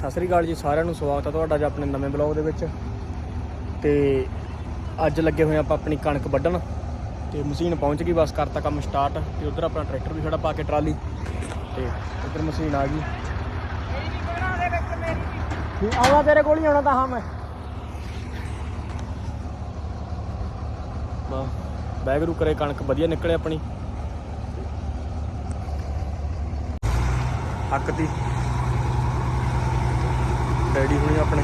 ਸਤਿ ਸ੍ਰੀ ਅਕਾਲ ਜੀ ਸਾਰਿਆਂ ਨੂੰ ਸਵਾਗਤ ਹੈ ਤੁਹਾਡਾ ਅੱਜ ਆਪਣੇ ਨਵੇਂ ਬਲੌਗ ਦੇ ਵਿੱਚ। ਤੇ ਅੱਜ ਲੱਗੇ ਹੋਏ ਆਪਾਂ ਆਪਣੀ ਕਣਕ ਵੱਢਣ। ਤੇ ਮਸ਼ੀਨ ਪਹੁੰਚ ਗਈ ਬਸ ਕਰਤਾ ਕੰਮ ਸਟਾਰਟ ਤੇ ਉਧਰ ਆਪਣਾ ਟਰੈਕਟਰ ਵੀ ਖੜਾ ਪਾ ਕੇ ਟਰਾਲੀ। ਤੇ ਉਧਰ ਮਸ਼ੀਨ ਆ ਗਈ। ਠੀਕ ਆਉਣਾ ਤੇਰੇ ਕੋਲ ਹੀ ਆਉਣਾ ਤਾਂ ਹਾਂ ਮੈਂ। ਬਾ ਬੈਗ ਕਰੇ ਕਣਕ ਵਧੀਆ ਨਿਕਲੇ ਆਪਣੀ। ਹੱਕ ਦੀ ਡੈਡੀ ਹੁਣੀ ਆਪਣੇ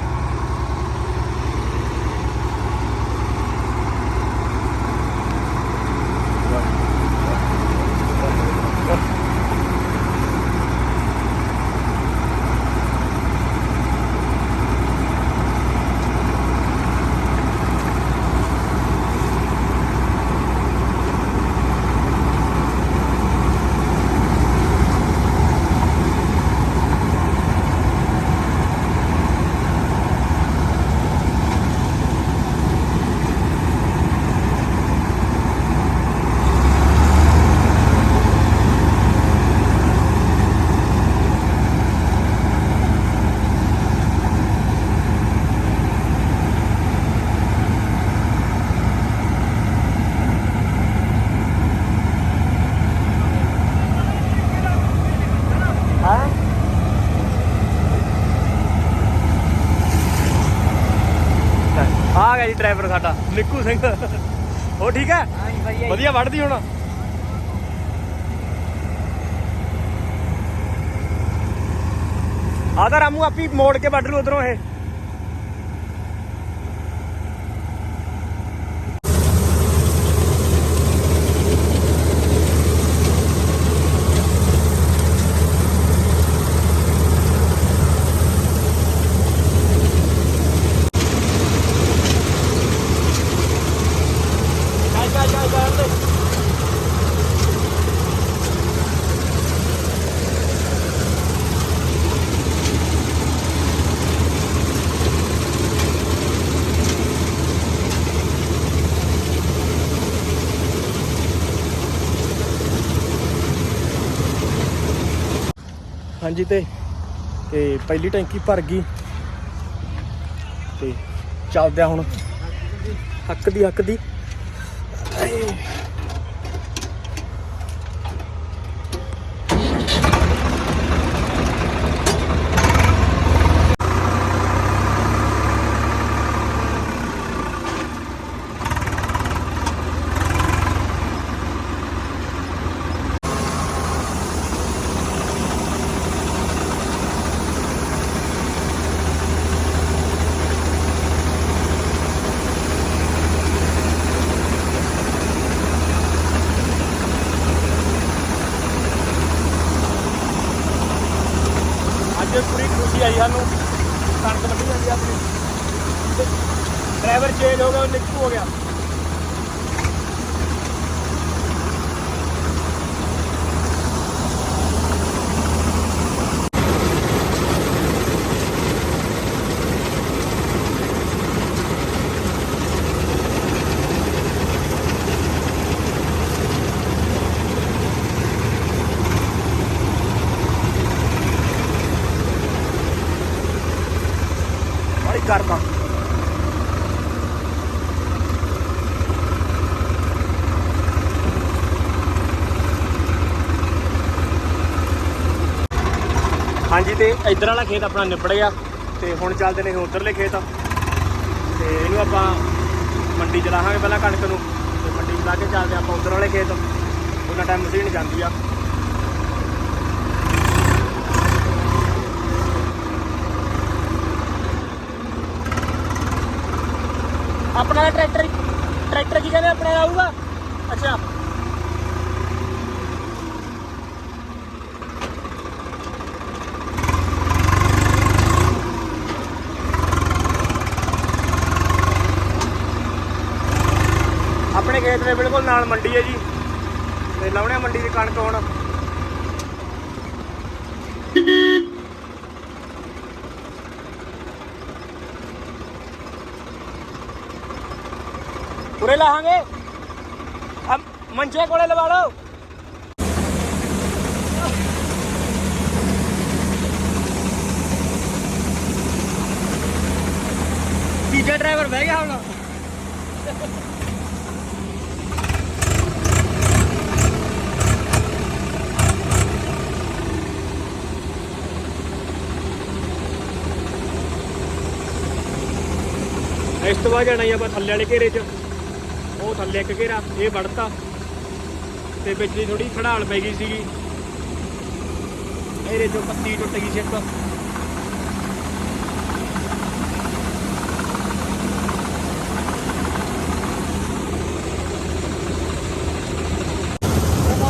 ਹਾਂ ਆ ਗਿਆ ਜੀ ਡਰਾਈਵਰ ਸਾਡਾ ਨਿੱਕੂ ਸਿੰਘ। ਉਹ ਠੀਕ ਹੈ? ਹਾਂਜੀ ਵਧੀਆ ਵਧੀਆ ਵੱਢਦੀ ਹੁਣ? ਆ ਤਾਂ ਰਾਮੂ ਆਪੀ ਮੋੜ ਕੇ ਵੱਢ ਲੂ ਉਧਰੋਂ ਇਹ ਚੱਲ ਚੱਲ ਚੱਲ ਚੱਲ ਤੇ ਹਾਂਜੀ ਤੇ ਤੇ ਪਹਿਲੀ ਟੈਂਕੀ ਭਰ ਗਈ। ਤੇ ਚੱਲਦੇ ਆ ਹੁਣ। ਹੱਕ ਦੀ ਹੱਕ ਦੀ ਅੱਜ ਪੂਰੀ ਖੁਸ਼ੀ ਆਈ ਸਾਨੂੰ ਕਣਕ ਵੱਢੀ ਜਾਂਦੀ ਆ ਆਪਣੀ ਡਰਾਈਵਰ ਚੇਂਜ ਹੋ ਗਿਆ ਉਹ ਨਿੱਕੂ ਹੋ ਗਿਆ। ਬੜੀ ਹਾਂਜੀ, ਤੇ ਇਧਰ ਵਾਲਾ ਖੇਤ ਆਪਣਾ ਨਿਬੜ ਗਿਆ ਤੇ ਹੁਣ ਚੱਲਦੇ ਨੇ ਉਧਰਲੇ ਖੇਤ। ਤੇ ਇਹਨੂੰ ਆਪਾਂ ਮੰਡੀ ਚ ਲਾਹਾਂਗੇ ਪਹਿਲਾਂ ਕਣਕ ਨੂੰ। ਤੇ ਮੰਡੀ ਚ ਲਾ ਕੇ ਚੱਲਦੇ ਆਪਾਂ ਉਧਰ ਵਾਲੇ ਖੇਤ। ਉਹਨਾਂ ਟਾਈਮ ਮਸ਼ੀਨ ਜਾਂਦੀ ਆ। ਆਪਣਾ ਟਰੈਕਟਰ ਟਰੈਕਟਰ ਕੀ ਕਹਿੰਦੇ? ਆਪਣਾ ਆਊਗਾ? ਅੱਛਾ। ਆਪਣੇ ਖੇਤ ਦੇ ਬਿਲਕੁਲ ਨਾਲ ਮੰਡੀ ਹੈ ਜੀ। ਤੇ ਲਾਉਣੇ ਮੰਡੀ ਦੀ ਕਣਕ ਹੁਣ। ਉਰੇ ਲਾਹਾਂਗੇ। ਮੰਜੇ ਕੋਲੇ ਲਵਾ ਲਓ। ਤੀਜਾ ਡਰਾਈਵਰ ਬਹਿ ਗਿਆ ਹੁਣ। ਇਸ ਜਾਣਾ ਹੀ ਆਪਾਂ ਥੱਲੇ ਵਾਲੇ ਘੇਰੇ 'ਚ। ਉਹ ਥੱਲੇ ਇੱਕ ਘੇਰਾ, ਇਹ ਵੜਤਾ। ਤੇ ਵਿੱਚ ਦੀ ਥੋੜੀ ਖੜਾਲ ਪੈ ਗਈ ਸੀਗੀ। ਇਹਦੇ ਚੋਂ ਪੱਤੀ ਟੁੱਟ ਗਈ ਸੀ ਇੱਕ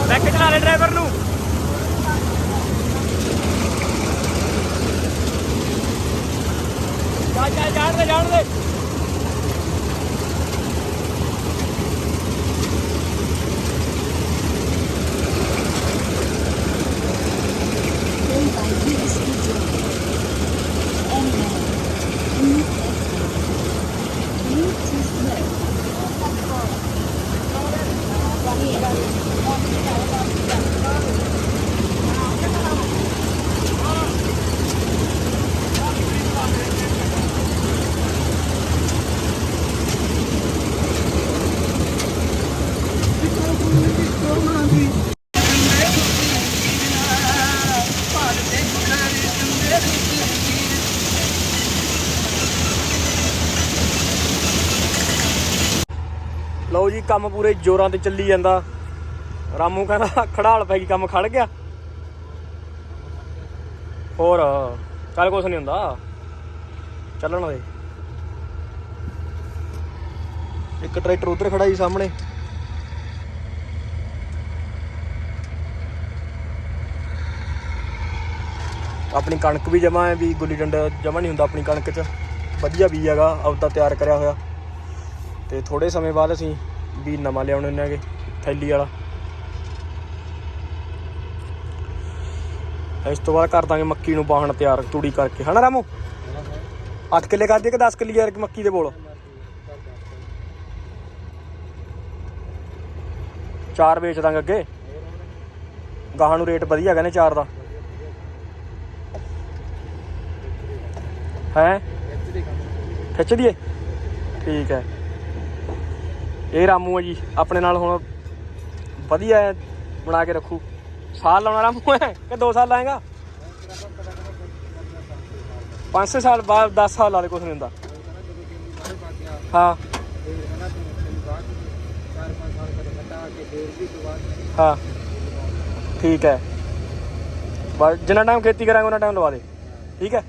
ਲੈ ਚਲਾ ਲੈ ਡਰਾਈਵਰ ਨੂੰ? ਜਾ ਜਾ, ਜਾਣ ਦੇ ਜਾਣ ਦੇ। ਲਓ ਜੀ, ਕੰਮ ਪੂਰੇ ਜ਼ੋਰਾਂ ਤੇ ਚੱਲੀ ਜਾਂਦਾ। ਰਾਮੂ ਕਹਿੰਦਾ, ਖੜਾਲ ਪੈ ਗਈ, ਕੰਮ ਖੜ ਗਿਆ। ਹੋਰ ਚੱਲ ਕੁਛ ਨਹੀਂ ਹੁੰਦਾ। ਚੱਲਣ ਦੇ। ਇੱਕ ਟਰੈਕਟਰ ਉਧਰ ਖੜਾ ਜੀ ਸਾਹਮਣੇ। ਆਪਣੀ ਕਣਕ ਵੀ ਜਮਾ ਹੈ ਵੀ ਗੁੱਲੀ ਡੰਡਾ ਜਮਾ ਨਹੀਂ ਹੁੰਦਾ ਆਪਣੀ ਕਣਕ 'ਚ। ਵਧੀਆ ਬੀਜ ਹੈਗਾ ਆਪਦਾ ਤਿਆਰ ਕਰਿਆ ਹੋਇਆ। ਤੇ ਥੋੜੇ ਸਮੇਂ ਬਾਅਦ ਅਸੀਂ ਵੀ ਨਵਾਂ ਲਿਆਉਣੇ ਨੇ ਹੈਗੇ, ਥੈਲੀ ਵਾਲਾ। ਇਸ ਤੋਂ ਬਾਅਦ ਕਰ ਦਾਂਗੇ ਮੱਕੀ ਨੂੰ ਬਾਹਣ ਤਿਆਰ, ਤੂੜੀ ਕਰਕੇ। ਹਨਾ ਰਾਮੂ? 8 ਕਿੱਲੇ ਕਰ ਦਈਏ ਕਿ 10 ਕਿੱਲੇ ਯਾਰ ਮੱਕੀ ਦੇ ਬੋਲ ਚਾਰ ਵੇਚ ਦਾਂਗੇ ਅੱਗੇ। ਗਾਹਾਂ ਨੂੰ ਰੇਟ ਵਧੀਆ ਹੈਗਾ ਚਾਰ ਦਾ। ਹੈ? ਖਿੱਚ ਦਈਏ? ਠੀਕ ਹੈ। ਇਹ ਰਾਮੂ ਹੈ ਜੀ ਆਪਣੇ ਨਾਲ ਹੁਣ ਵਧੀਆ ਹੈ, ਬਣਾ ਕੇ ਰੱਖੂ। ਸਾਲ ਲਾਉਣਾ ਰਾਮੂ ਹੈ ਕਿ 2 ਸਾਲ ਲਾਏਗਾ? 5 ਸਾਲ ਬਾਅਦ 10 ਸਾਲ ਲਾ ਦੇ ਕੁਛ ਨਹੀਂ ਹੁੰਦਾ। ਹਾਂ। ਹਾਂ। ਠੀਕ ਹੈ ਬਸ ਜਿੰਨਾ ਟਾਈਮ ਖੇਤੀ ਕਰਾਂਗੇ ਉਹਨਾਂ ਟਾਈਮ ਲਵਾ ਦੇ। ਠੀਕ ਹੈ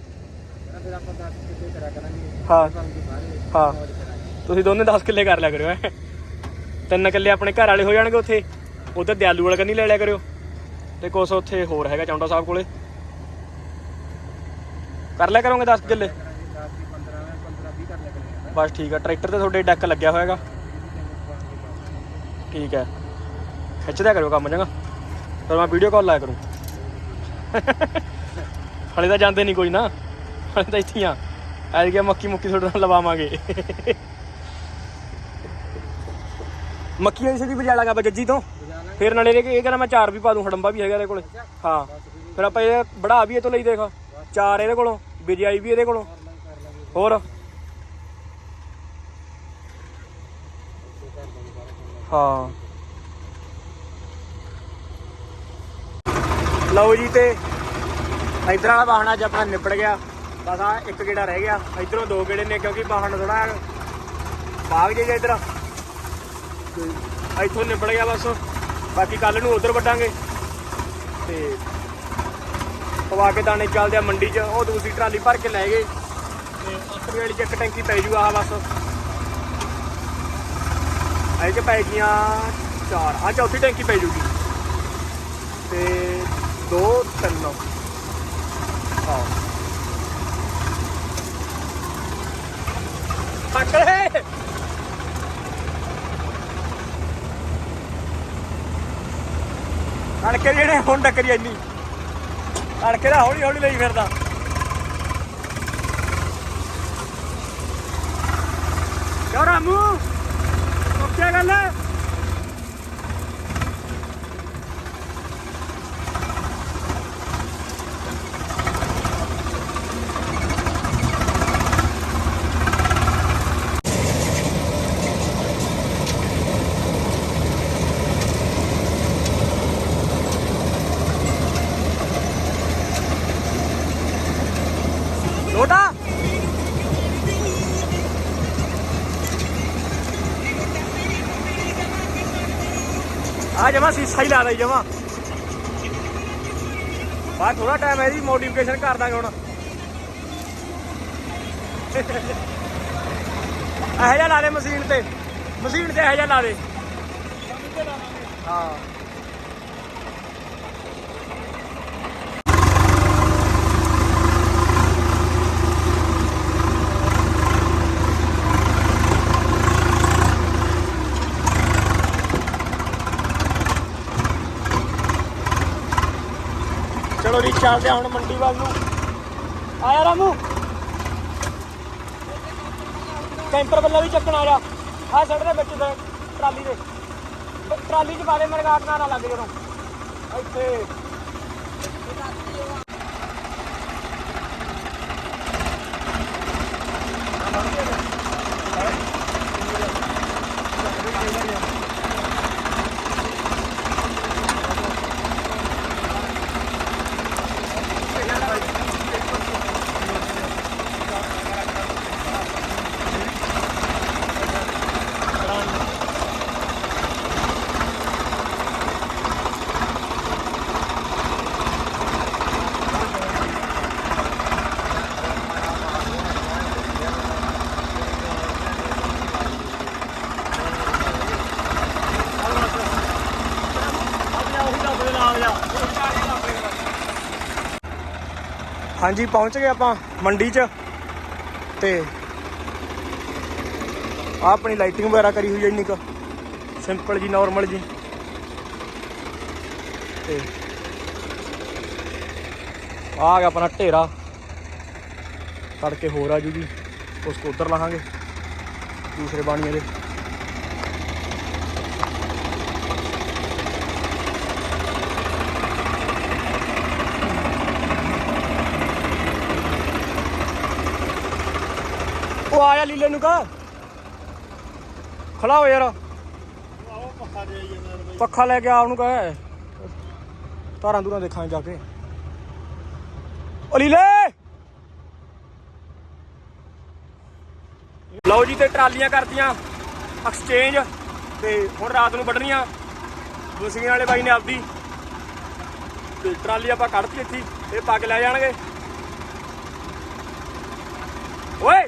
ਹਾਂ। ਹਾਂ। ਤੁਸੀਂ ਦੋਨੇ 10 ਕਿੱਲੇ ਕਰ ਲਿਆ ਕਰਿਓ ਹੈਂ। ਤਿੰਨ ਕਿੱਲੇ ਆਪਣੇ ਘਰ ਵਾਲੇ ਹੋ ਜਾਣਗੇ ਉੱਥੇ। ਉਧਰ ਦਿਆਲੂ ਵਾਲਾ ਕੰਨੀ ਲੈ ਲਿਆ ਕਰਿਓ। ਤੇ ਕੁਛ ਉੱਥੇ ਹੋਰ ਹੈਗਾ ਚੌਂਡਾ ਸਾਹਿਬ ਕੋਲੇ। ਕਰ ਲਿਆ ਕਰੋਗੇ 10 ਕਿੱਲੇ? ਬਸ ਠੀਕ ਆ, ਟਰੈਕਟਰ ਤੇ ਤੁਹਾਡੇ ਡੈਕ ਲੱਗਿਆ ਹੋਇਆਗਾ। ਠੀਕ ਹੈ ਖਿੱਚ ਦਿਆ ਕਰਿਓ ਕੰਮ ਚੰਗਾ। ਫਿਰ ਮੈਂ ਵੀਡੀਓ ਕਾਲ ਲਾਇਆ ਕਰੂੰ। ਹਲੇ ਤਾਂ ਜਾਂਦੇ ਨਹੀਂ ਕੋਈ ਨਾ। ਹਲੇ ਤਾਂ ਇੱਥੇ ਆ। ਐਲ ਗਿਆ ਮੱਕੀ ਮੁੱਕੀ ਤੁਹਾਡੇ ਨਾਲ ਲਵਾਵਾਂਗੇ। ਮੱਕੀ ਵਾਲੀ ਸਦੀ ਬਜਾ ਲਾਂਗਾ ਬਜੱਜੀ ਤੋਂ। ਫਿਰ ਨਾਲੇ ਇਹ ਇਹ ਕਹਿੰਦਾ ਮੈਂ ਚਾਰ ਵੀ ਪਾ ਦੂੰ, ਹੜੰਬਾ ਵੀ ਹੈਗਾ ਇਹਦੇ ਕੋਲੇ। ਹਾਂ। ਫਿਰ ਆਪਾਂ ਇਹ ਬੜਾ ਵੀ ਇਹ ਤੋਂ ਲਈ ਦੇਖ। ਚਾਰ ਇਹਦੇ ਕੋਲੋਂ ਬਿਜਾਈ ਵੀ ਇਹਦੇ ਕੋਲੋਂ। ਹੋਰ? ਹਾਂ। ਲਓ ਜੀ ਤੇ, ਇਧਰ ਵਾਲਾ ਵਾਹਣ ਅੱਜ ਆਪਣਾ ਨਿਪਟ ਗਿਆ। ਬਸ ਆ ਇੱਕ ਗੇੜਾ ਰਹਿ ਗਿਆ। ਇਧਰੋਂ ਦੋ ਗੇੜੇ ਨੇ ਕਿਉਂਕਿ ਵਾਹਣ ਥੋੜਾ ਬਾਗ ਜੇ ਇਧਰ। ਇੱਥੋਂ ਨਿਬੜ ਗਿਆ ਬਸ। ਬਾਕੀ ਕੱਲ ਨੂੰ ਉਧਰ ਵੱਡਾਂਗੇ ਤੇ ਪਵਾ ਕੇ ਦਾਣੇ ਚੱਲਦੇ ਆ ਮੰਡੀ 'ਚ। ਉਹ ਦੂਸਰੀ ਟਰਾਲੀ ਭਰ ਕੇ ਲੈ ਗਏ। ਤੇ ਆਪਣੀ ਵਾਲੀ 'ਚ ਇੱਕ ਟੈਂਕੀ ਪੈ ਜੂ ਆਹ ਬਸ। ਇਹ ਚ ਪੈ ਗਈਆਂ ਚਾਰ। ਆ ਚੌਥੀ ਟੈਂਕੀ ਪੈ ਜੂਗੀ। ਤੇ ਦੋ, ਤਿੰਨ। ਹਾਂ ਪਕੜੇ ਅੜਕੇ ਜਿਹੜੇ ਹੁਣ ਟੱਕਰੀ ਇੰਨੀ। ਅੜਕੇ ਦਾ ਹੌਲੀ ਹੌਲੀ ਲਈ ਫਿਰਦਾ। ਕਿਉਂ ਰਾਮੂ ਉਹ ਕੀ ਗੱਲ। ਹੈ ਆ ਜਮਾ ਸੀਸਾ ਹੀ ਲਾ ਦੇ ਜਮਾ। ਬਾ ਥੋੜਾ ਟਾਈਮ ਹੈ ਜੀ ਮੋਡੀਫਿਕੇਸ਼ਨ ਕਰ ਦਾਂਗੇ ਹੁਣ। ਇਹੋ ਜਿਹਾ ਲਾ ਦੇ ਮਸ਼ੀਨ ਤੇ। ਮਸ਼ੀਨ ਤੇ ਇਹੋ ਜਿਹਾ ਲਾ ਦੇ। ਹਾਂ। ਚੱਲਦੇ ਹਾਂ ਹੁਣ ਮੰਡੀ ਵੱਲ ਨੂੰ। ਆਇਆ ਰਾਮੂ। ਕੈਂਪਰ ਵੱਲੋਂ ਵੀ ਚੱਕਣ ਆ ਜਾ ਆ ਸੜ ਦੇ ਵਿੱਚ ਤੇ ਟਰਾਲੀ ਦੇ। ਟਰਾਲੀ 'ਚ ਪਾ ਦੇ ਮਰਗਾਟ ਨਾਲ ਨਾ ਲੱਗ ਜਦੋਂ ਇੱਥੇ। ਹਾਂਜੀ, ਪਹੁੰਚ ਗਏ ਆਪਾਂ ਮੰਡੀ 'ਚ। ਤੇ ਆਹ ਆਪਣੀ ਲਾਈਟਿੰਗ ਵਗੈਰਾ ਕਰੀ ਹੋਈ ਹੈ ਇੰਨੀ ਕੁ। ਸਿੰਪਲ ਜੀ ਨਾਰਮਲ ਜੀ। ਤੇ ਆ ਗਿਆ ਆਪਣਾ ਢੇਰਾ। ਤੜਕੇ ਹੋਰ ਆ ਜੂ ਜੀ ਉਸ ਕੋ ਉਧਰ ਲਾਹਾਂਗੇ। ਦੂਸਰੇ ਬਾਣੀਆਂ ਦੇ। ਉਹ ਆਇਆ ਲੀਲੇ ਨੂੰ ਕਾ। ਖੜਾ ਹੋ ਯਾਰ। ਪੱਖਾ ਲੈ ਕੇ ਆ ਉਹਨੂੰ ਕਹੇ। ਤਾਰਾਂ ਦੂਰਾਂ ਦੇਖਾਂ ਜਾ ਕੇ। ਓ ਲੀਲੇ! ਲਓ ਜੀ ਤੇ ਟਰਾਲੀਆਂ ਕਰਤੀਆਂ। ਐਕਸਚੇਂਜ ਤੇ ਹੁਣ ਰਾਤ ਨੂੰ ਵੱਢਣੀਆਂ। ਮਸ਼ੀਨ ਵਾਲੇ ਬਾਈ ਨੇ ਆਪਦੀ। ਤੇ ਟਰਾਲੀ ਆਪਾਂ ਕੱਢਤੀ ਇੱਥੇ। ਇਹ ਪੱਗ ਲੈ ਜਾਣਗੇ। ਓਏ!